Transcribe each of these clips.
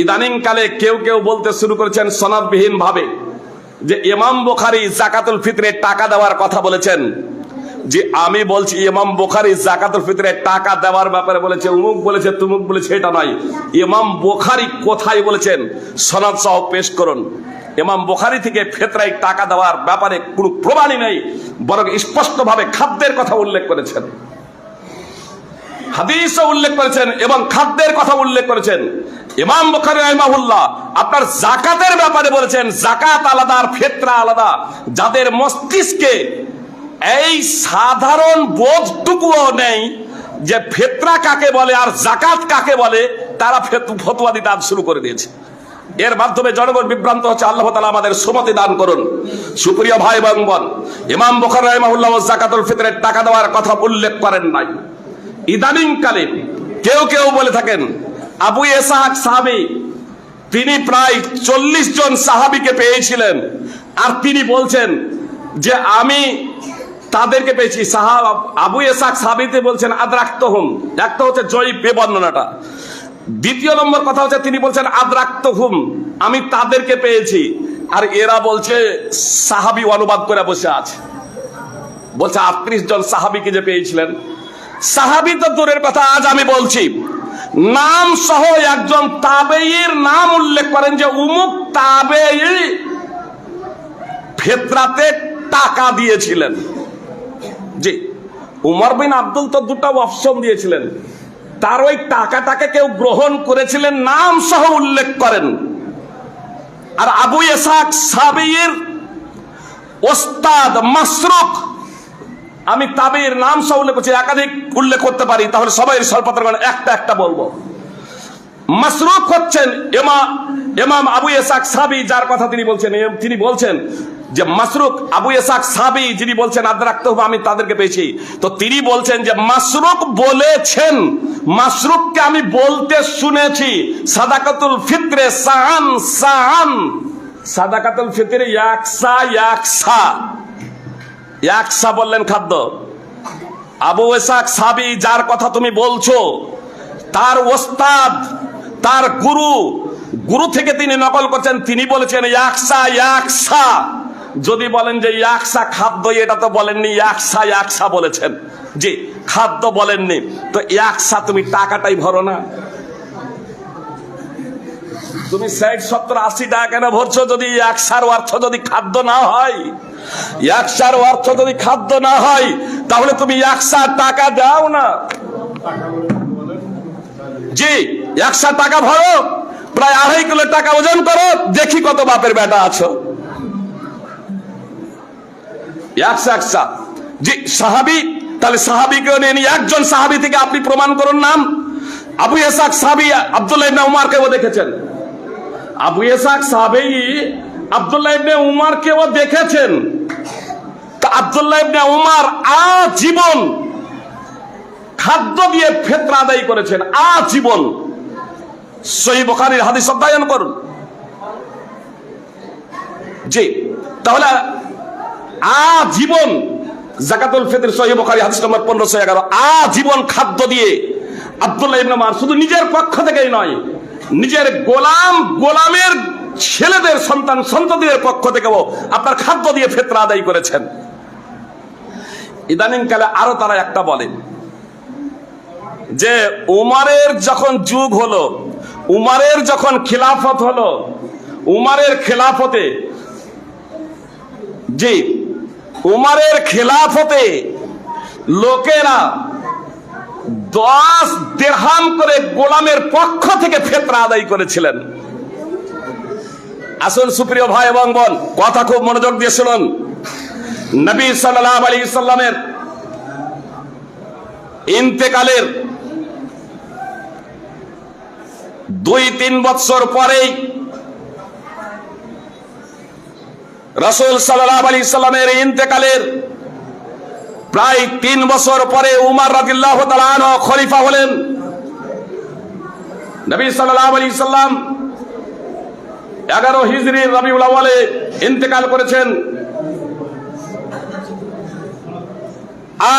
ইদানিং কালে কেউ কেউ বলতে শুরু করেছেন সনদবিহীন ভাবে যে ইমাম বুখারি জাকাতুল ফিতরে টাকা দেওয়ার কথা বলেছেন। যে আমি বলছি ইমাম বোখারি জাকাতুল ফিতরে টাকা দেওয়ার ব্যাপারে বলেছে, উমুক বলেছে, তুমুক বলেছে, এটা নয়। ইমাম বোখারি কোথায় বলেছেন? সনদ সহ পেশ করুন। ইমাম বোখারি থেকে ফেতরাই টাকা দেওয়ার ব্যাপারে কোনো প্রমাণই নেই, বরং স্পষ্টভাবে খাদ্যের কথা উল্লেখ করেছেন। হাদিসও উল্লেখ করেছেন এবং খাদ্যের কথা উল্লেখ করেছেন। ইমাম বুখারী রাহিমাহুল্লাহ আপনার জাকাতের ব্যাপারে বলেছেন জাকাত আলাদা আর ফেতরা আলাদা। যাদের মস্তিষ্কে এই সাধারণ বোধটুকুও নেই যে ফেতরা কাকে বলে আর জাকাত কাকে বলে, তারা ফেত- ফতোয়া দিতে শুরু করে দিয়েছে। এর মাধ্যমে জনগণ বিভ্রান্ত হচ্ছে, আল্লাহ তালা আমাদের সুমতি দান করুন। সুপ্রিয় ভাই এবং বোন, ইমাম বুখারী রাহিমাহুল্লাহ জাকাতুল ফিতরের টাকা দেওয়ার কথা উল্লেখ করেন নাই। ইদানিং কালে কেউ কেউ বলে থাকেন আবু এসাহাক সাহাবি, তিনি প্রায় চল্লিশ জন সাহাবিকে পেয়েছিলেন। আর তিনি বলছেন যে আমি তাদেরকে পেয়েছি। সাহাব, আবু এসাক সাহাবিতে বলছেন আদ্রাক্ত হুম একটা হচ্ছে জয়ীব এ বর্ণনাটা দ্বিতীয় নম্বর কথা হচ্ছে, তিনি বলছেন আদ্রাক্ত হুম আমি তাদেরকে পেয়েছি। আর এরা বলছে, সাহাবি অনুবাদ করে বসে আছে। বলছে, আটত্রিশ জন সাহাবিকে যে পেয়েছিলেন। সাহাবি তো দূরের কথা, আজ আমি বলছি। নাম সহ একজন তাবেইর নাম উল্লেখ করেন যে উমুক তাবেই ফেতরাতে টাকা দিয়েছিলেন। জি, উমর বিন আব্দুল তো দুটো অপশন দিয়েছিলেন। তার ওই টাকাটাকে কেউ গ্রহণ করেছিলেন, নাম সহ উল্লেখ করেন। আর আবু এসাক সাবির ওস্তাদ মাসরুক আমি তাবির নাম সহ উল্লেখ করছি, একাধিক উল্লেখ করতে পারি, তাহলে সবাই সর্বত্র একটা একটা বলব। মাসরুক হচ্ছেন এমা, এমাম আবু এসাক সাবি, যার কথা তিনি বলছেন তিনি বলছেন যে মাসরুক আবু এসাক সাবি, যিনি বলছেন আদ রাখতে হবে, আমি তাদেরকে পেয়েছি। তো তিনি বলছেন যে মাসরুক বলেছেন মাসরুককে আমি বলতে শুনেছি, সাদাকাতুল ফিতরে সাহান সাহান সাদাকাতুল ফিতরে ইয়াকসা ইয়াকসা। একসা বললেন খাদ্য। আবু এসাক সাবি, যার কথা তুমি বলছো, তার ওস্তাদ, তার গুরু গুরু থেকে তিনি নকল করছেন, তিনি বলেছেন একসা একসা যদি বলেন যে একসা খাদ্য, এটা তো বলেননি একসা একসা বলেছেন। জি, খাদ্য বলেননি। তো একসা তুমি টাকাটাই ভরো না। তুমি ষাট, সত্তর, আশি টাকা কেন ভরছো? যদি একসার অর্থ যদি খাদ্য না হয় একসার অর্থ যদি খাদ্য না হয়, তাহলে তুমি টাকা দাও না। জি টাকা ভরো, প্রায় আড়াই কিলো টাকা ওজন করো, দেখি কত বাপের বেটা আছো। জি, সাহাবি, তাহলে সাহাবিকে নিয়ে নিয়ে একজন সাহাবি থেকে আপনি প্রমাণ করুন নাম। আবু এসাক সাহাবি আব্দুল্লাহ ইবনে দেখেছেন। আবু এসাক সাহাবি আব্দুল্লাহ ইবনে উমারকেও দেখেছেন। আব্দুল্লাহ ইবনে আজীবন খাদ্য দিয়ে ফেতরা আদায় করেছেন, আজীবন। সহি বখারির হাদিস অধ্যয়ন করুন। জি, তাহলে আজীবন জাকাতুল ফিতর, সহি বখারি হাদিস নম্বর পনেরোশো এগারো, আজীবন খাদ্য দিয়ে আব্দুল্লাহ ইবনে উমার শুধু নিজের পক্ষ থেকেই নয়, নিজের গোলাম, গোলামের ছেলেদের, সন্তান সন্ততিদের পক্ষ থেকেও আপনার খাদ্য দিয়ে ফেতরা আদায় করেছেন। ইদানিং কালে আরও তারা একটা বলেন যে উমারের যখন যুগ হলো, উমারের যখন খিলাফত হলো, উমারের খেলাফতে জি, উমারের খেলাফতে লোকেরা দশ দেড়হাম করে গোলামের পক্ষ থেকে ফেতরা আদায় করেছিলেন। আসুন সুপ্রিয় ভাই এবং বোন, কথা খুব মনোযোগ দিয়ে শুনুন। নবী সাল্লাহ আলী সাল্লামের ইন্তেকালের দুই তিন বৎসর পরেই রসুল সাল্লাহ আলী সাল্লামের ইন্তেকালের প্রায় তিন বছর পরে উমার রাদিল্লাহ তালান খলিফা হলেন। নবী সাল্লাহ আলী সাল্লাম এগারো হিজরি রবিউল আওয়ালে ইন্তেকাল করেছেন।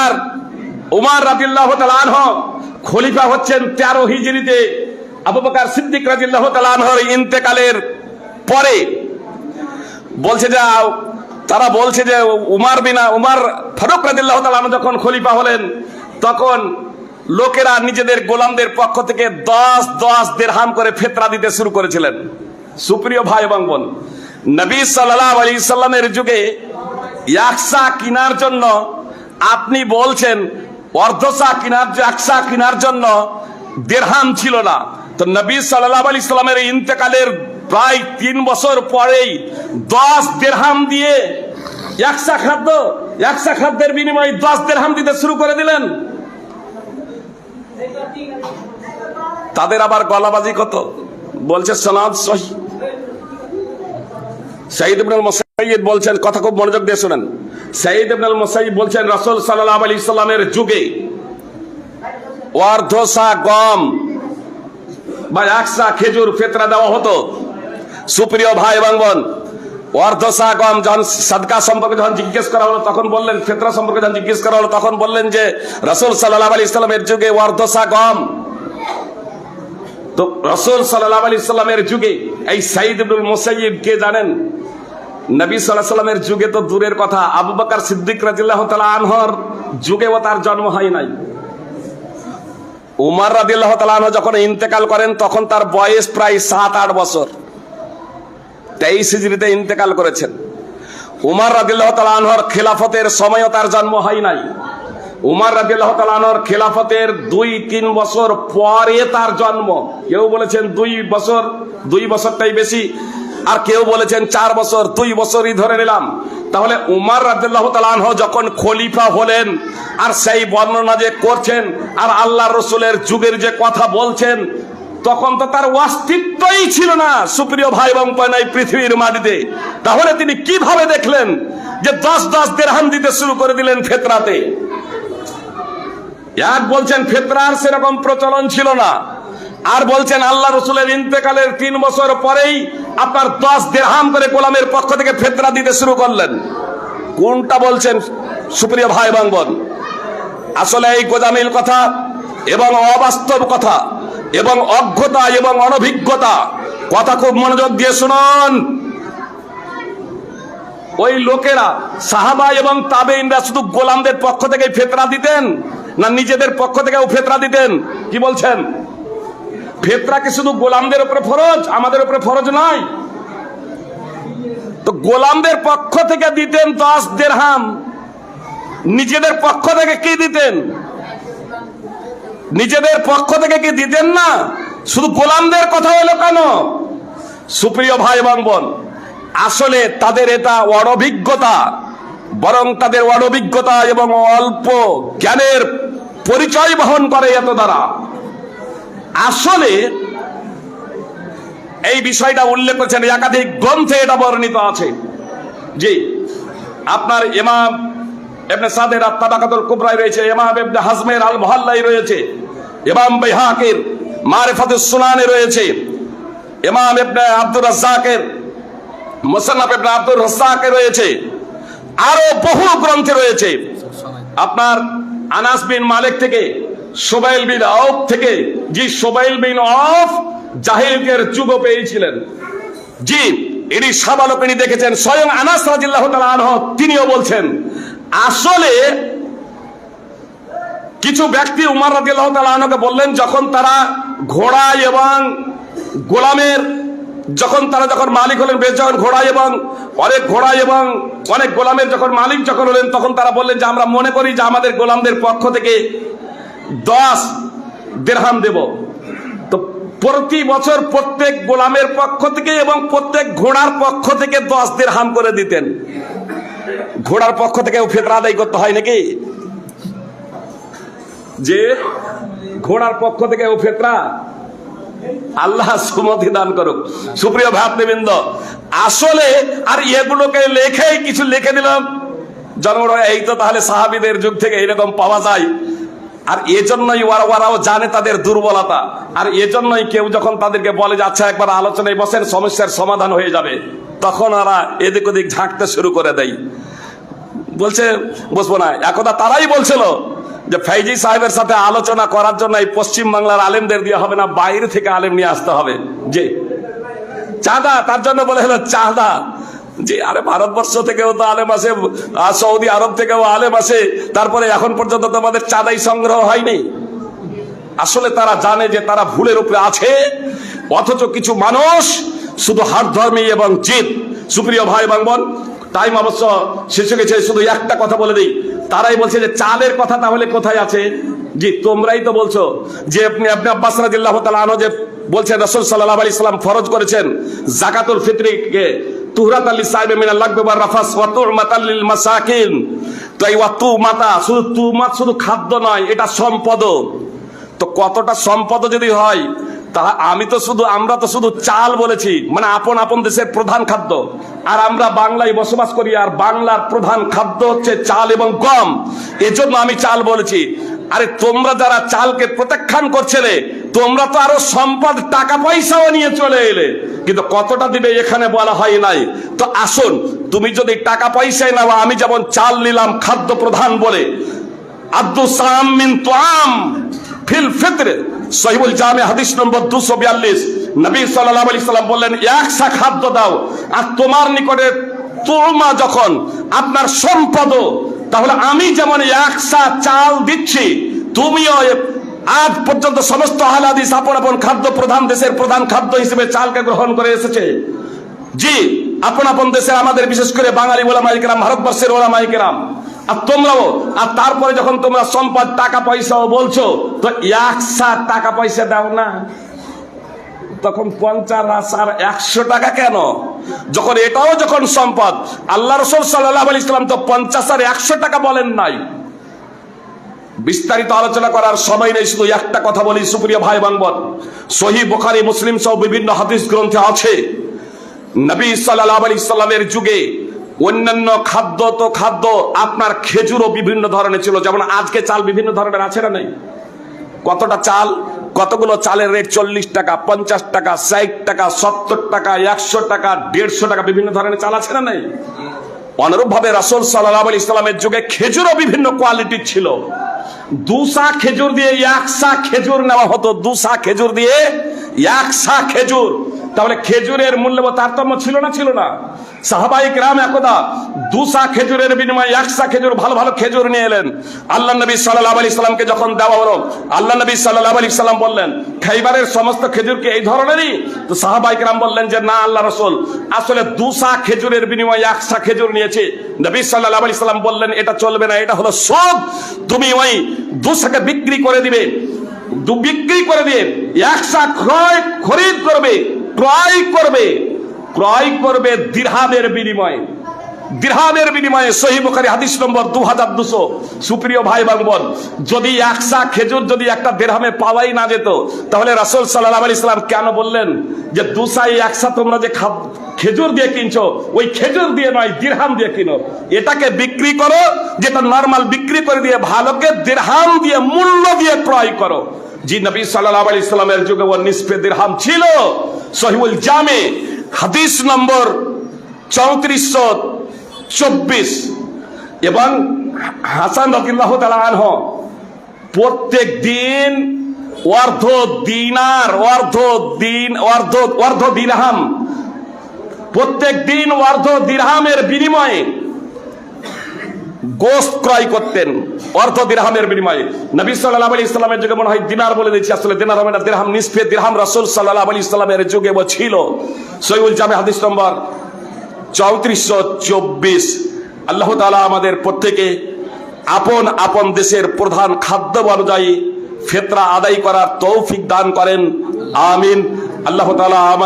আর উমার রাদিল্লাহ তালান খলিফা হচ্ছেন তেরো হিজরিতে আবু বকর সিদ্দিক রাদিয়াল্লাহু তাআলা আনহর ইন্তেকালের পরে বলছে যে, তারা বলছে যে, উমার বিনা, উমার ফারুক রাদিল্লাহ তালাম যখন খলিফা হলেন, তখন লোকেরা নিজেদের গোলামদের পক্ষ থেকে দশ দশ দেড়হাম করে ফেতরা দিতে শুরু করেছিলেন। সুপ্রিয় ভাই এবং বোন, নবী সাল্লাহ আলী সাল্লামের যুগে একসা কিনার জন্য আপনি বলছেন অর্ধসা কিনার একসা কিনার জন্য দেড়হাম ছিল না। তো নবী সাল্লাহ আলী সাল্লামের ইন্তেকালের প্রায় তিন বছর পরেই দশ দেড়হাম দিয়ে একশা খাদ্য একশা খাদ্যের বিনিময়ে দশ দেড়হাম দিতে শুরু করে দিলেন। তাদের আবার গলাবাজি কত? বলছে, সনাদ সহি। সাইদ ইবনুল বলছেন, কথা খুব মনোযোগ দিয়ে শুনেন। সাইদ ইবনুল মুসাইয়িদ বলছেন, রাসূল সাল্লাল্লাহু আলাইহি সাল্লামের যুগে অর্ধসা গম বা একসা খেজুর ফেতরা দেওয়া হতো। সুপ্রিয় ভাই এবং বোন অর্ধসা গম যখন সাদকা সম্পর্কে যখন জিজ্ঞেস করা হলো, তখন বললেন, ফেতরা সম্পর্কে যখন জিজ্ঞেস করা হলো, তখন বললেন যে, রসুল সাল্লাহ আলী ইসলামের যুগে অর্ধসা গম। তো রসুল সাল্লাহ আলী ইসলামের যুগে এই সাইদ ইবনুল মুসাইয়িব কে জানেন? নবী সাল্লাহ সাল্লামের যুগে তো দূরের কথা। আবু বকর সিদ্দিক রাজিল্লাহ আনহর যুগেও তার জন্ম হয় নাই। উমার রাদিল্লাহ তালা আনহ যখন ইন্তেকাল করেন, তখন তার বয়স প্রায় সাত, আট বছর। তেইশ হিজড়িতে ইন্তেকাল করেছেন। উমার রাদিল্লাহ তালানহর খেলাফতের সময়ও তার জন্ম হয় নাই। উমার রাদিল্লাহ তালানহর খেলাফতের দুই, তিন বছর পরে তার জন্ম। কেউ বলেছেন দুই বছর, দুই বছরটাই বেশি। আর কেউ বলেছেন চার বছর, দুই বছরই ধরে নিলাম। তাহলে উমার রাদিল্লাহ তালানহ যখন খলিফা হলেন আর সেই বর্ণনা যে করছেন আর আল্লাহ রসুলের যুগের যে কথা বলছেন, তখন তো তার অস্তিত্বই ছিল না। সুপ্রিয় ভাই এবং এই পৃথিবীর মাটিতে। তাহলে তিনি কীভাবে দেখলেন যে দশ দশ দেড়হাম দিতে শুরু করে দিলেন ফেতরাতে? এক বলছেন, ফেতরার সেরকম প্রচলন ছিল না। আর বলছেন, আল্লাহ রসুলের ইন্তেকালের তিন বছর পরেই আপনার দশ দেড়হাম করে গোলামের পক্ষ থেকে ফেতরা দিতে শুরু করলেন। কোনটা বলছেন, সুপ্রিয় ভাই এবং বোন? আসলে এই গোজামিল কথা এবং অবাস্তব কথা এবং অজ্ঞতা এবং অনভিজ্ঞতা কথা খুব মনোযোগ দিয়ে শুনুন। ওই লোকেরা সাহাবা এবং তাবেইনরা শুধু গোলামদের পক্ষ থেকে ফেতরা দিতেন না নিজেদের পক্ষ থেকেও ফেতরা দিতেন? কি বলছেন? ফেতরা কি শুধু গোলামদের উপরে ফরজ? আমাদের উপরে ফরজ নয়। তো গোলামদের পক্ষ থেকে দিতেন দশ দেড়হাম। নিজেদের পক্ষ থেকে কি দিতেন? নিজেদের পক্ষ থেকে কি দিতেন না? শুধু গোলামদের কথা হলো কেন? সুপ্রিয় ভাই এবং বোন, আসলে তাদের এটা অনভিজ্ঞতা বরং তাদের অনভিজ্ঞতা এবং অল্প জ্ঞানের পরিচয় বহন করে এত দ্বারা। আসলে এই বিষয়টা উল্লেখ করেছেন একাধিক গ্রন্থে এটা বর্ণিত আছে জি আপনার এমাম এবনে সাদের আত্মাবাকাতুল কুবরায় রয়েছে, ইমাম ইবনে হাজমের আল মহল্লাই রয়েছে, ইমাম বাইহাকের মারিফাতুস সুনানে রয়েছে, ইমাম ইবনে আব্দুর রাজ্জাকের, মুসান্নাফ ইবনে আব্দুর রাজ্জাকে রয়েছে, আরও বহু গ্রন্থে রয়েছে। আপনার আনাস বিন মালিক থেকে সোবাইল বিন আউফ থেকে জি সোবাইল বিন অফ জাহিলকের যুগ পেয়েছিলেন। জি, ইনি সাবালক ইনি দেখেছেন। স্বয়ং আনাস রাজিল্লাহ তাআলা আনহু তিনিও বলছেন, আসলে কিছু ব্যক্তি উমার রাদিয়াল্লাহু তাআলা আনহুকে বললেন, যখন তারা ঘোড়া এবং গোলামের, যখন তারা যখন মালিক হলেন, বেশ যখন ঘোড়া এবং অনেক ঘোড়া এবং অনেক গোলামের যখন মালিক যখন হলেন, তখন তারা বললেন যে, আমরা মনে করি যে, আমাদের গোলামদের পক্ষ থেকে দশ দেড়হাম দেব। তো প্রতি বছর প্রত্যেক গোলামের পক্ষ থেকে এবং প্রত্যেক ঘোড়ার পক্ষ থেকে দশ দেড়হাম করে দিতেন। ঘোড়ার পক্ষ থেকে ফেতরা আদায় করতে হয় নাকি? যে ঘোড়ার পক্ষ থেকে ও ফেতরা আল্লাহ সুমতি দান করুক। সুপ্রিয় ভাতৃবৃন্দ, আসলে আর এগুলোকে লেখেই কিছু লিখে দিলাম। জনগণ, এই তো তাহলে সাহাবিদের যুগ থেকে এরকম পাওয়া যায়। আর এজন্যই ওরা ওরাও জানে তাদের দুর্বলতা। আর এজন্যই কেউ যখন তাদেরকে বলে যে আচ্ছা একবার আলোচনায় বসেন, সমস্যার সমাধান হয়ে যাবে। তখন ওরা এদিক ওদিক ঝাঁকতে শুরু করে দেয়। বলছে, বসবো না। একদা তারাই বলছিল যে, ফাইজি সাহেবের সাথে আলোচনা করার জন্য এই পশ্চিম বাংলার আলেমদের দিয়ে হবে না, বাইরে থেকে আলেম নিয়ে আসতে হবে। যে চাঁদা, তার জন্য বলে হলো, চাঁদা। যে আরে ভারতবর্ষ থেকেও তো আলেম আসে, আর সৌদি আরব থেকেও আলেম আসে, তারপরে এখন পর্যন্ত তোমাদের চাঁদাই সংগ্রহ হয়নি। আসলে তারা জানে যে তারা ভুলের উপরে আছে, অথচ কিছু মানুষ শুধু হাট ধর্মী এবং জিদ সুপ্রিয় ভাই এবং বোন টাইম অবশ্য শেষ গেছে, শুধু একটা কথা বলে দিই। তারাই বলছে যে চালের কথা তাহলে কোথায় আছে? জি, তোমরাই তো বলছো যে আপনি আপনি আব্বাস রাদিল্লাহ তাআলা আনহু যে বলছেন, রাসূল সাল্লাল্লাহু আলাইহি সাল্লাম ফরজ করেছেন যাকাতুল ফিতরিকে। তুহরাত আলী সাহেব মিনাল লাগবে বা রাফাস, ওয়া তুমাতাল লিল মাসাকিন। তো এই ওয়া তুমাতা শুধু তুমাত শুধু খাদ্য নয়, এটা সম্পদ। তো কতটা সম্পদ যদি হয় তা আমি তো শুধু, আমরা তো শুধু চাল বলেছি। মানে আপন আপন দেশের প্রধান খাদ্য। আর আমরা বাংলায় বসবাস করি, আর বাংলার প্রধান খাদ্য হচ্ছে চাল এবং গম। এজন্য আমি চাল বলেছি। আরে তোমরা যারা চালকে প্রত্যাখ্যান করছিলে তোমরা তো আরও সম্পদ, টাকা, পয়সাও নিয়ে চলে এলে। কিন্তু কতটা দিবে এখানে বলা হয় নাই। তো আসুন, তুমি যদি টাকা পয়সায় নাও, আমি যেমন চাল নিলাম খাদ্য প্রধান বলে। তোয়াম সহিবুল জামে, হাদিস নম্বর দুশো বিয়াল্লিশ। সাল্লাম একসা খাদ্য দাও, আর তোমার নিকটে তোমা যখন আপনার সম্পদ তাহলে আমি যেমন একসা চাল দিচ্ছি, তুমিও আজ পর্যন্ত সমস্ত হালাদিস আপন আপন খাদ্য প্রধান দেশের প্রধান খাদ্য হিসেবে চালকে গ্রহণ করে এসেছে। জি, আপন আপন দেশে আমাদের, বিশেষ করে বাঙালি ওলামাই কেরাম, ভারতবর্ষের ওলামাই কেরাম। আর তোমরাও, আর তারপরে যখন তোমরা সম্পদ, টাকা, পয়সাও বলছো, তো একশা টাকা পয়সা দাও না। তখন পঞ্চাশ আর একশো টাকা কেন? যখন এটাও যখন সম্পদ, আল্লাহ রসুল সাল্লাহ ইসলাম তো পঞ্চাশ আর একশো টাকা বলেন নাই। বিস্তারিত আলোচনা করার সময় নেই, শুধু একটা কথা বলি, সুপ্রিয় ভাই বাংবন সহি বোখারি, মুসলিম সহ বিভিন্ন হাদিস গ্রন্থে আছে, নবী সাল্লাহ আলি সাল্লামের যুগে অন্যান্য খাদ্য তো খাদ্য, আপনার খেজুরও বিভিন্ন ধরনের ছিল। যেমন আজকে চাল বিভিন্ন ধরনের আছে না নেই? কতটা চাল? কতগুলো চালের রেট চল্লিশ টাকা, পঞ্চাশ টাকা, ষাট টাকা, সত্তর টাকা, একশো টাকা, দেড়শো টাকা বিভিন্ন ধরনের চাল আছে না নাই? অনুরূপ ভাবে রাসুল সাল্লাহ আলি ইসলামের যুগে খেজুরও বিভিন্ন কোয়ালিটির ছিল। দুসা খেজুর দিয়ে একসা খেজুর নেওয়া হতো দুসা খেজুর দিয়ে একসা খেজুর। তাহলে খেজুরের মূল্য তারতম্য ছিল না ছিল না? সাহাবাই গ্রাম একদা দুসা খেজুরের বিনিময়ে একসা খেজুর, ভালো ভালো খেজুর নিয়ে এলেন। আল্লাহ নবী সাল্লাহ আলি সাল্লামকে যখন দেওয়া হলো আল্লাহ নবী সাল্লাহ আলি সাল্লাম বললেন, খাইবারের সমস্ত খেজুরকে এই ধরনেরই? তো সাহাবাই গ্রাম বললেন যে, না আল্লাহ রসুল, আসলে দুসা খেজুরের বিনিময়ে একসা খেজুর নিয়েছে। নবী সাল্লাহ আলি সাল্লাম বললেন, এটা চলবে না, এটা হলো সব তুমি ওই দুসাকে বিক্রি করে দিবে, বিক্রি করে দিয়ে একসা ক্রয় খরিদ করবে, ক্রয় করবে। ক্রয় করবে দিরহামের বিনিময়ে। দিরহামের বিনিময়ে সহি বুখারী হাদিস নম্বর দু হাজার দুশো। সুপ্রিয় ভাই বাংবন যদি একসা খেজুর যদি একটা দেড়হামে পাওয়াই না যেত, তাহলে রাসূল সাল্লাল্লাহু আলাইহি সাল্লাম কেন বললেন যে দুসাই একসা তোমরা যে খেজুর দিয়ে কিনছো, ওই খেজুর দিয়ে নয়, দিরহাম দিয়ে কিনো। এটাকে বিক্রি করো, যেটা নরমাল বিক্রি করে দিয়ে ভালোকে দিরহাম দিয়ে, মূল্য দিয়ে ক্রয় করো। জি, নবী সাল্লাল্লাহু আলাইহি সাল্লামের যুগে ও নিসফে দিরহাম ছিল। সহিউল জামে হাদিস নম্বর চৌত্রিশশো চব্বিশ। এবং হাসান রকিল্লাহ আনহ প্রত্যেক দিন অর্ধ দিনার, অর্ধ দিন, অর্ধ অর্ধ দিনহাম প্রত্যেক দিন অর্ধ দিনহামের বিনিময়ে গোস্ত ক্রয় করতেন, অর্ধ দিরহামের বিনিময়ে। নবী সাল্লাল্লাহু আলাইহি ইসলামের যুগে মনে হয় দিনার বলে দিচ্ছি আসলে দিনার হবে না, দিরহাম নিসফে দিরহাম রাসূল সাল্লাল্লাহু আলাইহি ইসলামের যুগে ও ছিল। সহিউল জামে হাদিস নম্বর চৌত্রিশশো চব্বিশ। আল্লাহ তাআলা আমাদের প্রত্যেকে আপন আপন দেশের প্রধান খাদ্য অনুযায়ী ফেতরা আদায় করার তৌফিক দান করেন। আমিন। আল্লাহ আমার